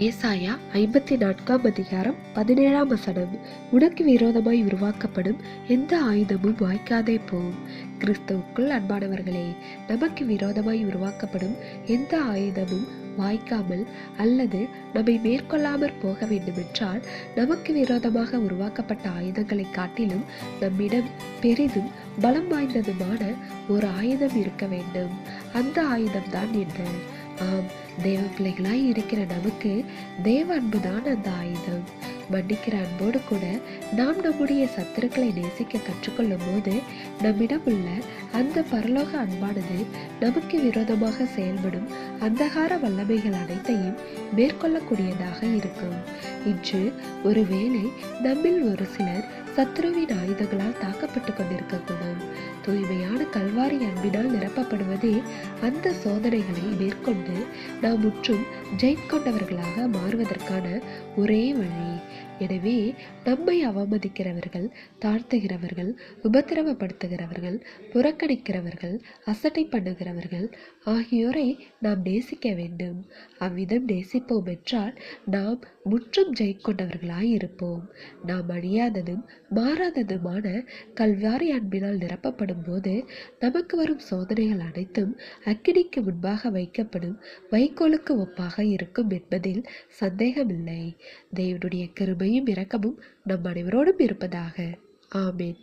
ஏசாயா ஐம்பத்தி நான்காம் அதிகாரம் பதினேழாம் வசனம். உனக்கு விரோதமாய் உருவாக்கப்படும் எந்த ஆயுதமும் வாய்க்காதே போம் கிறிஸ்துவுக்குள் அன்பானவர்களே நமக்கு விரோதமாய் உருவாக்கப்படும் எந்த ஆயுதமும் வாய்க்காமல் அல்லது நம்மை மேற்கொள்ளாமற் போக வேண்டுமென்றால் நமக்கு விரோதமாக உருவாக்கப்பட்ட ஆயுதங்களை காட்டிலும் நம்மிடம் பெரிதும் பலம் வாய்ந்ததுமான ஒரு ஆயுதம் இருக்க வேண்டும். அந்த ஆயுதம்தான் என்ன ஆம் தேவ பிள்ளைகளாய் இருக்கிற நமக்கு தேவ அன்புதான் அந்த ஆயுதம். மன்னிக்கிற அன்போடு கூட நாம் நம்முடைய சத்துருக்களை நேசிக்க கற்றுக்கொள்ளும் போது நம்மிடம் உள்ள அந்த பரலோக அன்பானது நமக்கு விரோதமாக செயல்படும் அந்தகார வல்லமைகள் அனைத்தையும் மேற்கொள்ளக்கூடியதாக இருக்கும். இன்று ஒருவேளை நம்மில் ஒரு சிலர் சத்ருவின் ஆயுதங்களால் தாக்கப்பட்டு கொண்டிருக்கக்கூடும். தூய்மையான கல்வாரி அன்பினால் நிரப்பப்படுவதே அந்த சோதனைகளை மேற்கொண்டு நாம் முற்றும் ஜெயிக்கொண்டவர்களாக மாறுவதற்கான ஒரே வழி. எனவே நம்மை அவமதிக்கிறவர்கள் தாழ்த்துகிறவர்கள் உபத்திரவப்படுத்துகிறவர்கள் புறக்கணிக்கிறவர்கள் அசட்டை பண்ணுகிறவர்கள் ஆகியோரை நாம் நேசிக்க வேண்டும். அவ்விதம் நேசிப்போம் என்றால் நாம் முற்றும் ஜெயிக்கொண்டவர்களாய் இருப்போம் நாம் அழியாததும் மாறாததுமான கல்வாரி அன்பினால் நிரப்பப்படும் போது நமக்கு வரும் சோதனைகள் அனைத்தும் அக்கினிக்கு முன்பாக வைக்கப்படும் வைக்கோலுக்கு ஒப்பாக இருக்கும் என்பதில் சந்தேகமில்லை. தேவனுடைய கிருபையும் இரக்கமும் நம் அனைவரோடும் இருப்பதாக. ஆமேன்.